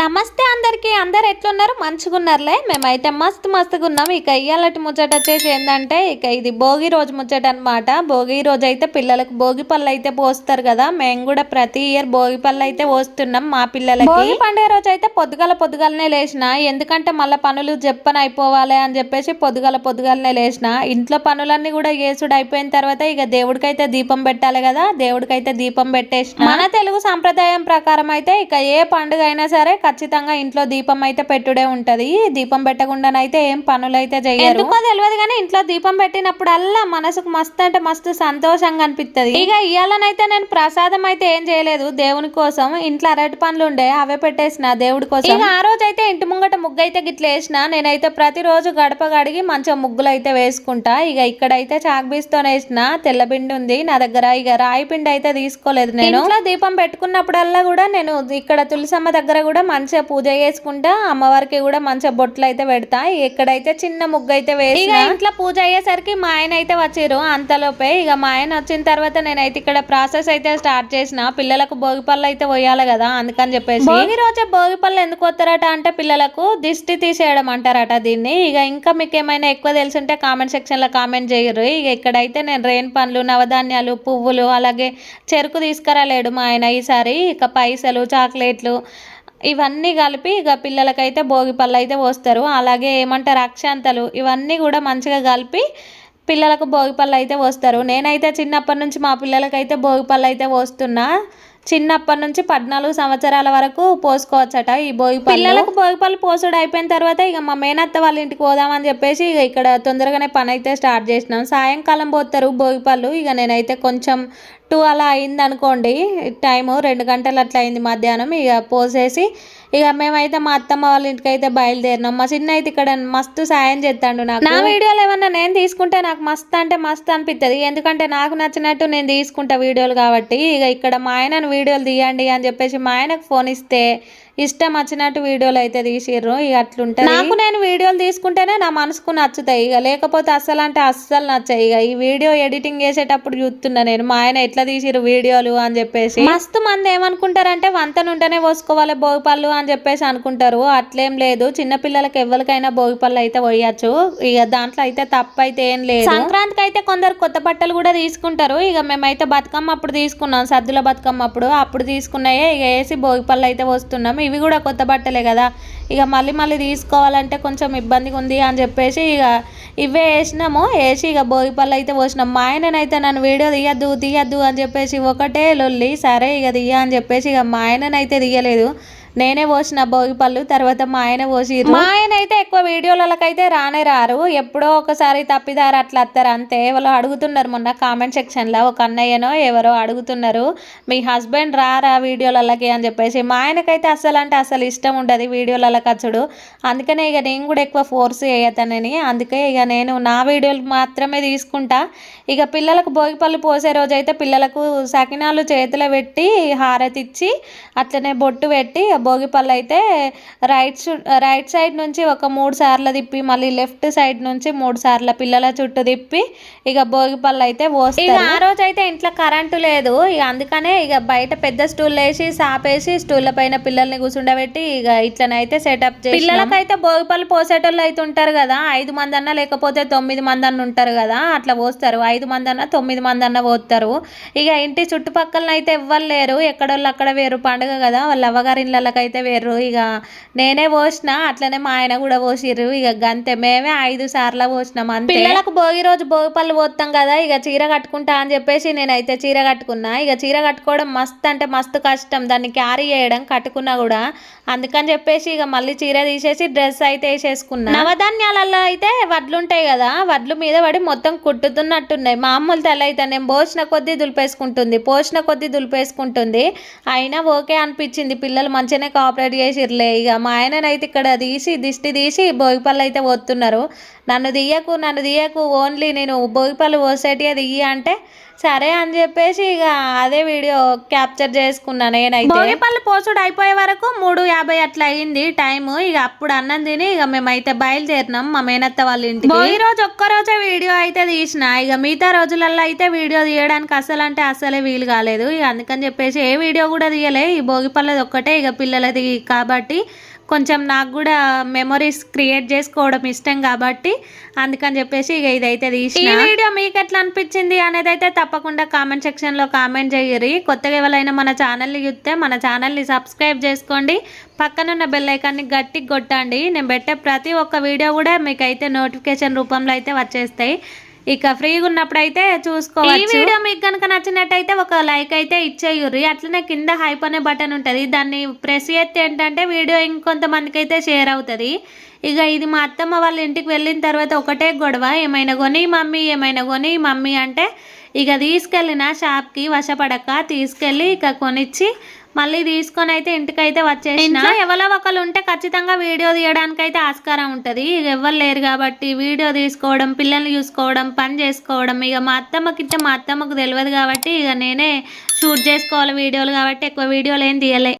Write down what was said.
నమస్తే అందరికి. అందరు ఎట్లున్నారు? మంచిగా ఉన్నారులే మేమైతే మస్తు మస్తుగా ఉన్నాం ఇక ఇయ్యాలటి ముచ్చట వచ్చేసి ఏంటంటే ఇక ఇది భోగి రోజు ముచ్చట అనమాట భోగి రోజు అయితే పిల్లలకు భోగి పళ్ళు అయితే పోస్తారు కదా. మేము కూడా ప్రతి ఇయర్ భోగి పళ్ళు అయితే పోస్తున్నాం మా పిల్లలకి. భోగి పండుగ రోజు అయితే పొద్దుగాల పొద్దుగాలనే లేచిన. ఎందుకంటే మళ్ళీ పనులు చెప్పని అయిపోవాలి అని చెప్పేసి పొద్దుగాల పొద్దుగాలనే లేచిన. ఇంట్లో పనులన్నీ కూడా చేసుడు అయిపోయిన తర్వాత ఇక దేవుడికైతే దీపం పెట్టాలి కదా. దేవుడికైతే దీపం పెట్టేసిన. మన తెలుగు సాంప్రదాయం ప్రకారం అయితే ఇక ఏ పండుగ అయినా సరే ఖచ్చితంగా ఇంట్లో దీపం అయితే పెట్టుడే ఉంటది. దీపం పెట్టకుండానైతే ఏం పనులు అయితే చేయరు ఎందుకో తెలియదు కానీ ఇంట్లో దీపం పెట్టినప్పుడల్లా మనసుకు మస్తు అంటే మస్తు సంతోషంగా అనిపిస్తది ఇక ఇయ్యాలనైతే నేను ప్రసాదం అయితే ఏం చేయలేదు దేవుని కోసం ఇంట్లో అరటి పండ్లు ఉండే అవే పెట్టేసిన దేవుడి కోసం. ఇక ఆ రోజు అయితే ఇంటి ముంగట ముగ్గు అయితే గిట్ల వేసిన నేనైతే ప్రతిరోజు గడప గడిగి మంచిగా ముగ్గులు అయితే వేసుకుంటా. ఇక ఇక్కడైతే చాక్బీస్తో వేసిన తెల్ల పిండి ఉంది నా దగ్గర. ఇక రాయి పిండి అయితే తీసుకోలేదు నేను. ఇంట్లో దీపం పెట్టుకున్నప్పుడల్లా కూడా నేను ఇక్కడ తులసమ్మ దగ్గర కూడా మంచిగా పూజ చేసుకుంటా అమ్మవారికి కూడా మంచిగా బొట్లు అయితే పెడతా. ఇక్కడైతే చిన్న ముగ్గు అయితే వేసి ఇక ఇంట్లో పూజ అయ్యేసరికి మా ఆయన అయితే వచ్చిర్రు అంతలోపే. ఇక మా ఆయన వచ్చిన తర్వాత నేనైతే ఇక్కడ ప్రాసెస్ అయితే స్టార్ట్ చేసిన. పిల్లలకు భోగి పళ్ళు అయితే పోయాలి కదా అందుకని చెప్పేసి. భోగి రోజే భోగి పళ్ళు ఎందుకు వస్తారట అంటే పిల్లలకు దిష్టి తీసేయడం అంటారట దీన్ని. ఇక ఇంకా మీకు ఏమైనా ఎక్కువ తెలుసుంటే కామెంట్ సెక్షన్లో కామెంట్ చేయరు. ఇక ఇక్కడైతే నేను రేణి పండ్లు నవధాన్యాలు పువ్వులు అలాగే చెరుకు తీసుకురాలేడు మా ఆయన ఈసారి. ఇక పైసలు చాక్లెట్లు ఇవన్నీ కలిపి ఇక పిల్లలకైతే భోగి పళ్ళు అయితే పోస్తారు. అలాగే ఏమంటారు అక్షాంతలు ఇవన్నీ కూడా మంచిగా కలిపి పిల్లలకు భోగి పళ్ళు అయితే పోస్తారు. నేనైతే చిన్నప్పటి నుంచి మా పిల్లలకైతే భోగి పళ్ళు అయితే పోస్తున్నా. చిన్నప్పటి నుంచి పద్నాలుగు సంవత్సరాల వరకు పోసుకోవచ్చట ఈ భోగి పిల్లలకు భోగి పళ్ళు పోసుడు అయిపోయిన తర్వాత ఇక మా మేనత్త వాళ్ళ ఇంటికి పోదామని చెప్పేసి ఇక ఇక్కడ తొందరగానే పని అయితే స్టార్ట్ చేసినాం. సాయంకాలం పోతారు భోగి పళ్ళు. ఇక నేనైతే కొంచెం టూ అలా అయింది అనుకోండి. టైము రెండు గంటలు అట్లా అయింది మధ్యాహ్నం. ఇక పోసేసి ఇక మేమైతే మా అత్తమ్మ వాళ్ళ ఇంటికి అయితే బయలుదేరినాం. మా చిన్న అయితే ఇక్కడ మస్తు సాయం చేస్తాడు నాకు. నా వీడియోలు ఏమన్నా నేను తీసుకుంటే నాకు మస్తు అంటే మస్తు అనిపిస్తుంది ఎందుకంటే నాకు నచ్చినట్టు నేను తీసుకుంటా వీడియోలు కాబట్టి. ఇక ఇక్కడ మా ఆయనను వీడియోలు తీయండి అని చెప్పేసి మా ఆయనకు ఫోన్ ఇస్తే ఇష్టం వచ్చినట్టు వీడియోలు అయితే తీసిర్రు. ఇక అట్లుంటాయి నాకు నేను వీడియోలు తీసుకుంటేనే నా మనసుకు నచ్చుతాయి. ఇక లేకపోతే అస్సలు అంటే అస్సలు నచ్చాయి. ఇక ఈ వీడియో ఎడిటింగ్ చేసేటప్పుడు చూస్తున్నా నేను. మా ఆయన ఎట్లా తీసిరు వీడియోలు అని చెప్పేసి. మస్తు మంది ఏమనుకుంటారంటే వంత నుంటేనే పోసుకోవాలి భోగిపళ్ళు అని చెప్పేసి అనుకుంటారు. అట్లేం లేదు. చిన్న పిల్లలకి ఎవరికైనా భోగిపళ్ళు అయితే పోయచ్చు. ఇక దాంట్లో అయితే తప్పు అయితే ఏం లేదు. సంక్రాంతికి అయితే కొందరు కొత్త బట్టలు కూడా తీసుకుంటారు. ఇక మేమైతే బతుకమ్మ అప్పుడు తీసుకున్నాం. సద్దుల బతుకమ్మ అప్పుడు. అప్పుడు తీసుకున్నాయే. ఇక వేసి భోగిపళ్ళు అయితే వస్తున్నాం ఇవి కూడా కొత్త బట్టలే కదా. ఇక మళ్ళీ మళ్ళీ తీసుకోవాలంటే కొంచెం ఇబ్బందిగా ఉంది అని చెప్పేసి ఇక ఇవే వేసినాము. వేసి ఇక భోగిపళ్ళు అయితే పోసినాం. మా ఆయననైతే నన్ను వీడియో తీయద్దు తీయద్దు అని చెప్పేసి ఒకటే లొల్లి సరే ఇక తీయ అని చెప్పేసి ఇక మా ఆయననైతే తీయలేదు. నేనే పోసిన భోగి పళ్ళు తర్వాత మా ఆయన పోసి మా ఆయన అయితే ఎక్కువ వీడియోలకైతే రానే రారు. ఎప్పుడో ఒకసారి తప్పిదారు అట్లా వస్తారు అంతే వాళ్ళు అడుగుతున్నారు మొన్న కామెంట్ సెక్షన్లో. ఒక అన్నయ్యనో ఎవరో అడుగుతున్నారు మీ హస్బెండ్ రారా వీడియోలకి? అని చెప్పేసి. మా ఆయనకైతే అసలు అంటే అసలు ఇష్టం ఉండదు వీడియోలలో అచ్చుడు. అందుకనే ఇక నేను కూడా ఎక్కువ ఫోర్స్ చేయతానని. అందుకే ఇక నేను నా వీడియోలు మాత్రమే తీసుకుంటా. ఇక పిల్లలకు భోగిపళ్ళు పోసే రోజు అయితే పిల్లలకు సకినాలు చేతిలో పెట్టి హారతి ఇచ్చి అట్లనే బొట్టు పెట్టి భోగి పళ్ళు అయితే రైట్ రైట్ సైడ్ నుంచి ఒక మూడు సార్లు తిప్పి మళ్ళీ లెఫ్ట్ సైడ్ నుంచి మూడు సార్లు పిల్లల చుట్టూ తిప్పి ఇక భోగి పళ్ళు అయితే పోస్తారు. ఇక ఆ రోజు అయితే ఇంట్లో కరెంటు లేదు. ఇక అందుకనే ఇక బయట పెద్ద స్టూల్ వేసి సాపేసి స్టూల్ పైన పిల్లల్ని కూర్చుండబెట్టి ఇక ఇట్లనైతే సెటప్ చేసి పిల్లలకైతే భోగి పళ్ళు పోసేటోళ్ళు అయితే ఉంటారు కదా. ఐదు మంది అన్న లేకపోతే తొమ్మిది మంది అన్న ఉంటారు కదా. అట్లా పోస్తారు. ఐదు మంది అన్న తొమ్మిది మంది అన్న పోస్తారు ఇక ఇంటి చుట్టుపక్కల అయితే ఎవ్వరు లేరు. ఎక్కడోళ్ళు అక్కడ వేరు. పండుగ కదా. వాళ్ళ అవ్వగారి ఇళ్ళకైతే వేర్రు. ఇక నేనే పోసిన అట్లనే మా ఆయన కూడా పోసిర్రు. ఇక గంతే మేమే ఐదు సార్లు పోసినాం అంతే. పిల్లలకు భోగి రోజు భోగి పళ్ళు పోతాం కదా ఇక చీర కట్టుకుంటా అని చెప్పేసి నేనైతే చీర కట్టుకున్నా. ఇక చీర కట్టుకోవడం మస్తు అంటే మస్తు కష్టం. దాన్ని క్యారీ చేయడం కట్టుకున్నా కూడా. అందుకని చెప్పేసి ఇక మళ్ళీ చీర తీసేసి డ్రెస్ అయితే వేసేసుకున్నా. నవధాన్యాలలో అయితే వడ్లు ఉంటాయి కదా వడ్లు మీద పడి మొత్తం కుట్టుతున్నట్టున్నాయి. మామూలు తెల్ల అయితే నేను పోసిన కొద్దీ దులిపేసుకుంటుంది పోసిన కొద్దీ దులిపేసుకుంటుంది. అయినా ఓకే అనిపించింది. పిల్లలు మంచిగానే కోఆపరేట్ చేసిర్లే ఇక మా ఆయననైతే ఇక్కడ తీసి దిష్టి తీసి భోగిపళ్ళు అయితే పోతున్నారు నన్ను తీయకు నన్ను తీయకు ఓన్లీ నేను భోగిపళ్ళు పోసేటి దియ్యి అంటే సరే అని చెప్పేసి ఇక అదే వీడియో క్యాప్చర్ చేసుకున్నా నేనైతే. భోగిపళ్ళు పోసుడు అయిపోయే వరకు మూడు యాభై అట్లా అయింది టైం ఇక అప్పుడు అన్నం తిని ఇక మేమైతే బయలుదేరినాం మా మేనత్త వాళ్ళ ఇంటికి. ఈ రోజు ఒక్క రోజే వీడియో అయితే తీసిన. ఇక మిగతా రోజులలో అయితే వీడియో తీయడానికి అసలు అంటే అసలే వీలు కాలేదు. ఇక అందుకని చెప్పేసి ఏ వీడియో కూడా తీయలే. ఈ భోగిపళ్ళది ఒక్కటే ఇక పిల్లలది కాబట్టి కొంచెం నాకు కూడా మెమరీస్ క్రియేట్ చేసుకోవడం ఇష్టం కాబట్టి అందుకని చెప్పేసి ఇక ఇదైతే తీసి ఈ వీడియో మీకు ఎట్లా అనిపించింది అనేది అయితే తప్పకుండా కామెంట్ సెక్షన్లో కామెంట్ చేయరు కొత్తగా ఎవరైనా మన ఛానల్ని చూస్తే మన ఛానల్ని సబ్స్క్రైబ్ చేసుకోండి. పక్కనున్న బెల్ ఐకాన్ని గట్టిగా కొట్టండి. నేను పెట్టే ప్రతి ఒక్క వీడియో కూడా మీకైతే నోటిఫికేషన్ రూపంలో అయితే వచ్చేస్తాయి. ఇక ఫ్రీగా ఉన్నప్పుడు అయితే చూసుకోవాలి ఈ వీడియో మీకు కనుక నచ్చినట్టయితే ఒక లైక్ అయితే ఇచ్చేయుర్రి. అట్లనే కింద హైప్ అనే బటన్ ఉంటుంది. దాన్ని ప్రెస్ చేస్తే ఏంటంటే వీడియో ఇంకొంతమందికి అయితే షేర్ అవుతుంది. ఇక ఇది మా అత్తమ్మ వాళ్ళ ఇంటికి వెళ్ళిన తర్వాత ఒకటే గొడవ. ఏమైనా కొని మమ్మీ ఏమైనా కొని మమ్మీ అంటే ఇక తీసుకెళ్ళిన షాప్కి వశపడక తీసుకెళ్ళి ఇక కొనిచ్చి మళ్ళీ తీసుకొని అయితే ఇంటికైతే వచ్చేసిన. ఎవరో ఒకళ్ళు ఉంటే ఖచ్చితంగా వీడియో తీయడానికి అయితే ఆస్కారం ఉంటుంది. ఇక ఎవరు లేరు కాబట్టి వీడియో తీసుకోవడం పిల్లల్ని చూసుకోవడం పని చేసుకోవడం ఇక మా అత్తమ్మకి మా అత్తమ్మకు తెలియదు కాబట్టి ఇక నేనే షూట్ చేసుకోవాలి వీడియోలు కాబట్టి ఎక్కువ వీడియోలు ఏం తీయలే.